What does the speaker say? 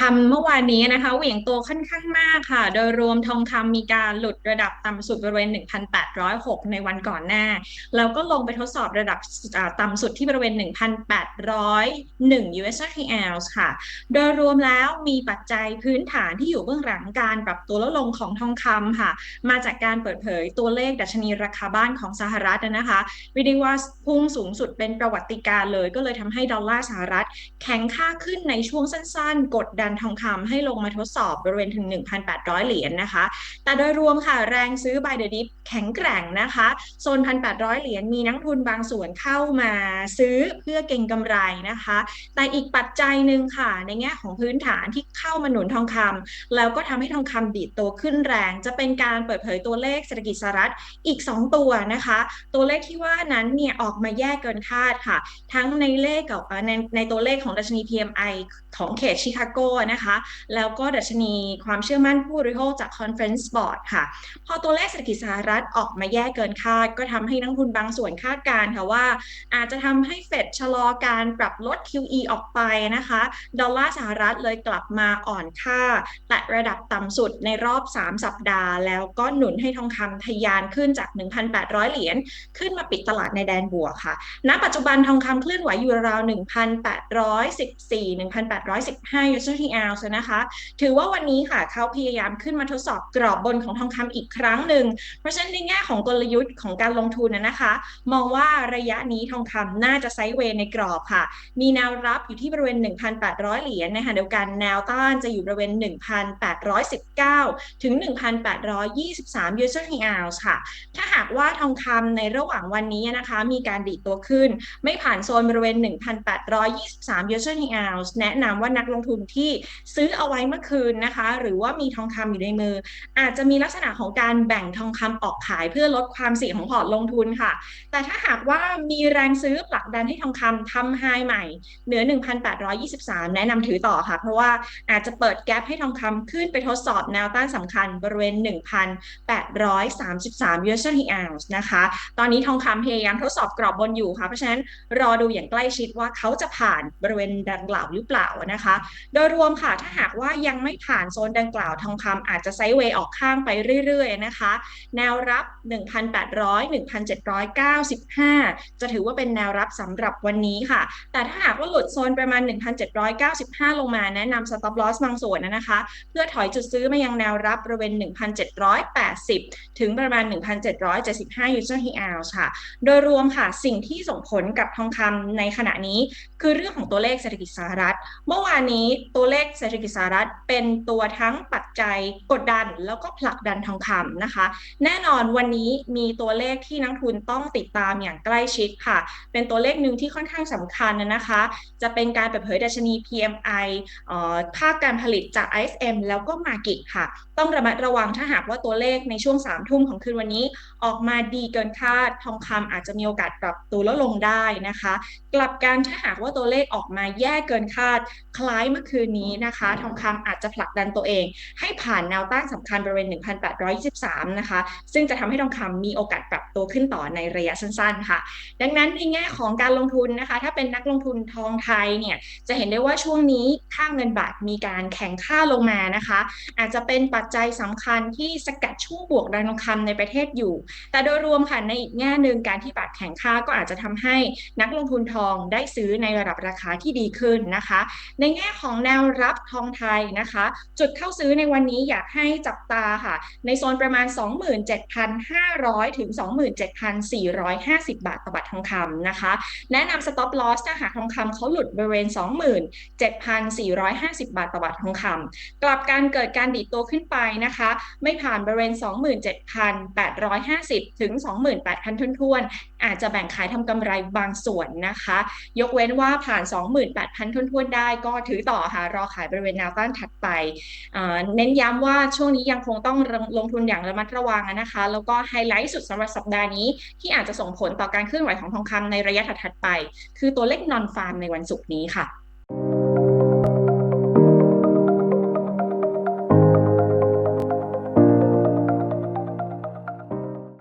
คำเมื่อวานนี้นะคะเหวี่ยงตัวค่อนข้างมากค่ะ โดยรวมทองคำมีการหลุดระดับต่ำสุดบริเวณ 1,806 ในวันก่อนหน้า แล้วก็ลงไปทดสอบระดับต่ำสุดที่บริเวณ 1,801 US ounce ค่ะ โดยรวมแล้วมีปัจจัยพื้นฐานที่อยู่เบื้องหลังการปรับตัวลดลงของทองคำค่ะ มาจากการเปิดเผยตัวเลขดัชนีราคาบ้านของสหรัฐนะคะวิดีว่าพุ่งสูงสุดเป็นประวัติการเลย ก็เลยทำให้ดอลลาร์สหรัฐแข็งค่าขึ้นในช่วงสั้นๆ กดดันทองคำให้ลงมาทดสอบบริเวณถึง 1,800 เหรียญนนะคะ แต่โดยรวมค่ะแรงซื้อ by the dip แข็งแกร่งนะคะโซน 1,800 เหรียญมีนักทุนบางส่วนเข้ามาซื้อเพื่อเก็งกำไรนะคะ แต่อีกปัจจัยหนึ่งค่ะ ในแง่ของพื้นฐานที่เข้ามาหนุนทองคำแล้วก็ทำให้ทองคำดีดตัวขึ้นแรง จะเป็นการเปิดเผยตัวเลขเศรษฐกิจสหรัฐอีก 2 ตัวนะคะ ตัวเลขที่ว่านั้นเนี่ยออกมาแย่เกินคาดค่ะ ทั้งในเลขกับในในตัวเลขของดัชนี PMI ของเขตชิคาโกนะคะ แล้วก็ดัชนีความเชื่อมั่นผู้บริโภคจาก Conference Board ค่ะ พอตัวเลขเศรษฐกิจสหรัฐออกมาแย่เกินคาด ก็ทำให้นักทุนบางส่วนคาดการณ์ค่ะว่า อาจจะทำให้เฟดชะลอการปรับลด QE ออกไปนะคะ ดอลลาร์สหรัฐเลยกลับมาอ่อนค่า แต่ระดับต่ำสุดในรอบ 3 สัปดาห์ แล้วก็หนุนให้ทองคำทะยานขึ้นจาก 1,800 เหรียญขึ้นมาปิดตลาดในแดนบวกค่ะ ณ ปัจจุบันทองคำเคลื่อนไหวอยู่ราว1,814 1,815 USD ounce นะคะ ถือว่าวันนี้ค่ะเขาพยายามขึ้นมาทดสอบกรอบบนของทองคำอีกครั้งหนึ่ง เพราะฉะนั้นในแง่ของกลยุทธ์ของการลงทุนนะคะ มองว่าระยะนี้ทองคำน่าจะไซด์เวย์ในกรอบค่ะ มีแนวรับอยู่ที่บริเวณ 1,800 เหรียญนะคะเดียวกันแนวต้านจะอยู่บริเวณ 1,819 ถึง 1,823 USD ounce ค่ะ ถ้าหากว่าทองคำในระหว่างวันนี้นะคะ มีการดีดตัวขึ้น ไม่ผ่านโซนบริเวณ 1,823 USD ounce แนะนำว่านักลงทุนที่ซื้อเอาไว้เมื่อคืนนะคะ หรือว่ามีทองคำอยู่ในมือ อาจจะมีลักษณะของการแบ่งทองคำออกขายเพื่อลดความเสี่ยงของพอร์ตลงทุนค่ะ แต่ถ้าหากว่ามีแรงซื้อผลักดันให้ทองคำทำไฮใหม่ เหนือ 1,823 แนะนำถือต่อค่ะ เพราะว่าอาจจะเปิดแกลบให้ทองคำขึ้นไปทดสอบแนวต้านสำคัญบริเวณ 1,833 USD ounce นะคะ ตอนนี้ทองคำพยายามทดสอบกรอบบนอยู่ค่ะ เพราะฉะนั้นรอดูอย่างใกล้ชิดว่าเขาจะผ่านบริเวณดังกล่าวหรือเปล่านะคะ โดยรวมค่ะ ถ้าหากว่ายังไม่ผ่านโซนดังกล่าวทองคำอาจจะไซด์เวย์ออกข้างไปเรื่อยๆนะคะ แนวรับ 1,800 1,795 จะถือว่าเป็นแนวรับสำหรับวันนี้ค่ะ แต่ถ้าหากว่าหลุดโซนประมาณ 1,795 ลงมาแนะนำ stop loss บางส่วนนะคะ เพื่อถอยจุดซื้อมายังแนวรับบริเวณ 1,780 ถึงประมาณ 1,775 user ounce ค่ะ โดยรวมค่ะ สิ่งที่ส่งผลกับทองคำในขณะนี้ คือเรื่องของตัวเลขเศรษฐกิจสหรัฐ เมื่อวานนี้ตัวเลขเศรษฐกิจสหรัฐเป็นตัวทั้งปัจจัยกดดันแล้วก็ผลักดันทองคำนะคะ แน่นอนวันนี้มีตัวเลขที่นักทุนต้องติดตามอย่างใกล้ชิดค่ะ เป็นตัวเลขหนึ่งที่ค่อนข้างสำคัญนะคะ จะเป็นการเปิดเผยดัชนี PMI ภาคการผลิตจาก ISM แล้วก็มากิค่ะ ต้องระมัดระวังถ้าหากว่าตัวเลขในช่วง3ทุ่มของคืนวันนี้ ออกมาดีเกินคาด ทองคำอาจจะมีโอกาสปรับตัวลดลงได้นะคะ กลับกันถ้าหากว่าตัวเลขออกมาแย่เกินคาด คล้ายเมื่อคืนนี้นะคะ ทองคำอาจจะผลักดันตัวเอง ให้ผ่านแนวต้านสำคัญบริเวณ 1,823 นะคะ ซึ่งจะทำให้ทองคำมีโอกาสปรับตัวขึ้นต่อในระยะสั้นๆค่ะ ดังนั้นในแง่ของการลงทุนนะคะ ถ้าเป็นนักลงทุนทองไทยเนี่ยจะเห็นได้ว่าช่วงนี้ค่าเงินบาทมีการแข็งค่าลงมานะคะ อาจจะเป็นปัจจัยสำคัญที่สกัดช่วงบวกดันทองคำในประเทศอยู่ แต่โดยรวมค่ะในอีกแง่หนึ่งการที่บาทแข็งค่าก็อาจจะทำให้นักลงทุนทองได้ซื้อในระดับราคาที่ดีขึ้นนะคะ ในแง่ของแนวรับทองไทยนะคะ จุดเข้าซื้อในวันนี้อยากให้จับตาค่ะ ในโซนประมาณ 27,500 ถึง 27,450 บาทต่อบาททองคำนะคะ แนะนำ stop loss ถ้าหากทองคำเขาหลุดบริเวณ 27,450 บาทต่อบาททองคำกลับการเกิดการดีดตัวขึ้นไปนะคะ ไม่ผ่านบริเวณ 27,850 ถึง 28,000 ทุนๆ อาจจะแบ่งขายทำกำไรบางส่วนนะคะ ยกเว้นว่าผ่าน 28,000 ทุนๆ ได้ก็ถือต่อค่ะรอขายบริเวณแนวต้านถัดไป เน้นย้ำว่าช่วงนี้ยังคงต้องลงทุนอย่างระมัดระวังนะคะ แล้วก็ไฮไลท์สุดสำหรับสัปดาห์นี้ ที่อาจจะส่งผลต่อการเคลื่อนไหวของทองคำในระยะถัดๆไป คือตัวเลขนอนฟาร์มในวันศุกร์นี้ค่ะ